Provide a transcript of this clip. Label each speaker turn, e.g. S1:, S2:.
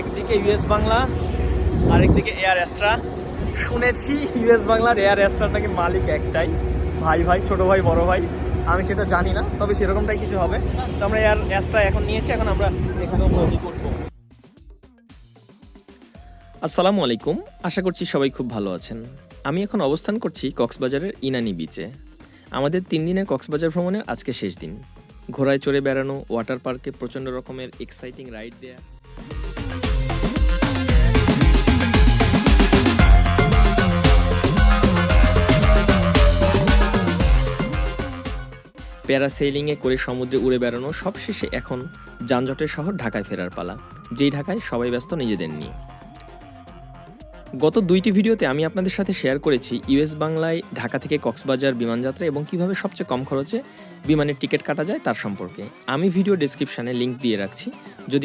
S1: একদিকে ইউএস বাংলা, আরেকদিকে air extra শুনেছি ইউএস বাংলার এয়ার এক্সট্রার নাকি মালিক একটাই, ভাই ভাই, ছোট ভাই, বড় ভাই, আমি সেটা জানি না, তবে সেরকমটাই কিছু হবে। তো আমরা এয়ার এক্সট্রা এখন নিয়েছি, এখন আমরা এখানে বদলি করব। আসসালামু আলাইকুম, আশা করছি সবাই খুব ভালো আছেন। আমি এখন অবস্থান করছি কক্সবাজারের ইনানি বিচে। আমাদের তিন দিনের কক্সবাজার ভ্রমণের আজকে শেষ দিন। ঘোড়ায় চড়ে বেড়ানো ওয়াটার পার্কে প্রচণ্ড রকমের এক্সাইটিং রাইড দেয়া প্যারাসেলিংয়ে করে সমুদ্রে উড়ে বেড়ানো সবশেষে এখন যানজটের শহর ঢাকায় ফেরার পালা। যেই ঢাকায় সবাই ব্যস্ত, নিজেদের নিয়ে। গত দুইটি ভিডিওতে আমি আপনাদের সাথে শেয়ার করেছি ইউএস বাংলায় ঢাকা থেকে কক্সবাজার বিমানযাত্রা এবং কীভাবে সবচেয়ে কম খরচে বিমানের টিকিট কাটা যায় তার সম্পর্কে। আমি ভিডিও ডেসক্রিপশনে লিঙ্ক দিয়ে রাখছি। যদি